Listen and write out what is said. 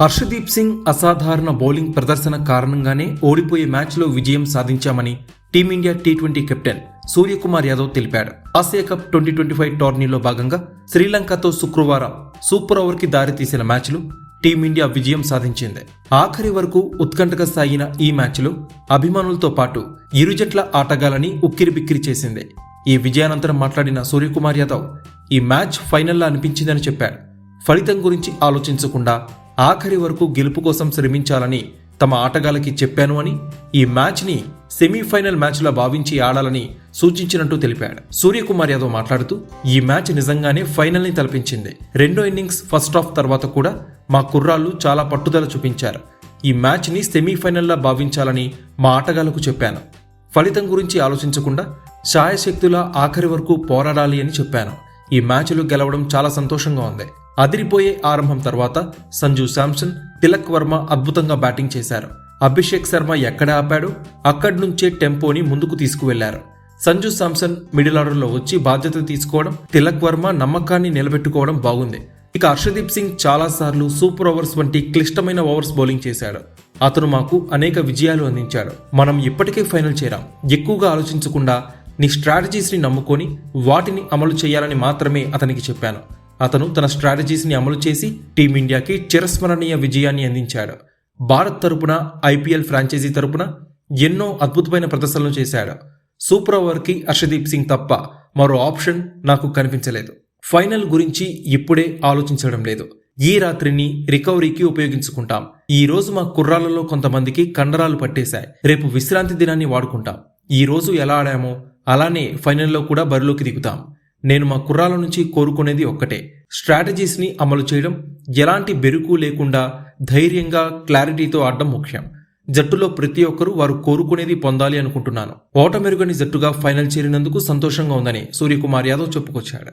హర్షదీప్ సింగ్ అసాధారణ బౌలింగ్ ప్రదర్శన కారణంగానే ఓడిపోయే మ్యాచ్లో విజయం సాధించామని team India T twenty captain Suryakumar Yadav తెలిపాడు. Asia cup twenty twenty five టోర్నీలో భాగంగా శ్రీలంకతో శుక్రవారం సూపర్ ఓవర్కి దారితీసిన మ్యాచ్లో టీమిండియా విజయం సాధించింది. ఆఖరి వరకు ఉత్కంఠగా సాగిన ఈ మ్యాచ్లో అభిమానులతో పాటు ఇరు జట్ల ఆటగాళ్ళని ఉక్కిరిబిక్కిరి చేసింది. ఈ విజయానంతరం మాట్లాడిన సూర్యకుమార్ యాదవ్ ఈ మ్యాచ్ ఫైనల్లా అనిపించిందని చెప్పాడు. ఫలితం గురించి ఆలోచించకుండా ఆఖరి వరకు గెలుపు కోసం శ్రమించాలని తమ ఆటగాళ్ళకి చెప్పాను అని ఈ మ్యాచ్ని సెమీఫైనల్ మ్యాచ్లా భావించి ఆడాలని సూచించినట్టు తెలిపాడు. సూర్యకుమార్ యాదవ్ మాట్లాడుతూ ఈ మ్యాచ్ నిజంగానే ఫైనల్ని తలపించింది. రెండో ఇన్నింగ్స్ ఫస్ట్ హాఫ్ తర్వాత కూడా మా కుర్రాళ్ళు చాలా పట్టుదల చూపించారు. ఈ మ్యాచ్ని సెమీఫైనల్లా భావించాలని మా ఆటగాళ్ళకు చెప్పాను. ఫలితం గురించి ఆలోచించకుండా ఛాయశక్తుల ఆఖరి వరకు పోరాడాలి అని చెప్పాను. ఈ మ్యాచ్లు గెలవడం చాలా సంతోషంగా ఉంది. అదిరిపోయే ఆరంభం తర్వాత సంజు శాంసన్ తిలక్ వర్మ అద్భుతంగా బ్యాటింగ్ చేశారు. అభిషేక్ శర్మ ఎక్కడ ఆపాడో? అక్కడి నుంచే టెంపోని ముందుకు తీసుకువెళ్ళారు. సంజు శాంసన్ మిడిల్ ఆర్డర్లో వచ్చి బాధ్యత తీసుకోవడం తిలక్ వర్మ నమ్మకాన్ని నిలబెట్టుకోవడం బాగుంది. ఇక హర్షదీప్ సింగ్ చాలాసార్లు సూపర్ ఓవర్స్ వంటి క్లిష్టమైన ఓవర్స్ బౌలింగ్ చేశాడు. అతను మాకు అనేక విజయాలు అందించాడు. మనం ఇప్పటికే ఫైనల్ చేరాం. ఎక్కువగా ఆలోచించకుండా నీ స్ట్రాటజీస్ని నమ్ముకొని వాటిని అమలు చేయాలని మాత్రమే అతనికి చెప్పాను. అతను తన స్ట్రాటజీస్ని అమలు చేసి టీమిండియాకి చిరస్మరణీయ విజయాన్ని అందించాడు. భారత్ తరపున ఐపీఎల్ ఫ్రాంచైజీ తరపున ఎన్నో అద్భుతమైన ప్రదర్శనలు చేశాడు. సూపర్ ఓవర్కి హర్షదీప్ సింగ్ తప్ప మరో ఆప్షన్ నాకు కనిపించలేదు. ఫైనల్ గురించి ఇప్పుడే ఆలోచించడం లేదు. ఈ రాత్రిని రికవరీకి ఉపయోగించుకుంటాం. ఈ రోజు మా కుర్రాళ్ళలో కొంతమందికి కండరాలు పట్టేశాయి. రేపు విశ్రాంతి దినాన్ని వాడుకుంటాం. ఈ రోజు ఎలా ఆడామో అలానే ఫైనల్లో కూడా బరిలోకి దిగుతాం. నేను మా కుర్రాల నుంచి కోరుకునేది ఒక్కటే. స్ట్రాటజీస్ని అమలు చేయడం ఎలాంటి బెరుకు లేకుండా ధైర్యంగా క్లారిటీతో ఆడడం ముఖ్యం. జట్టులో ప్రతి ఒక్కరూ వారు కోరుకునేది పొందాలి అనుకుంటున్నాను. ఓటమెరుగని జట్టుగా ఫైనల్ చేరినందుకు సంతోషంగా ఉందని సూర్యకుమార్ యాదవ్ చెప్పుకొచ్చాడు.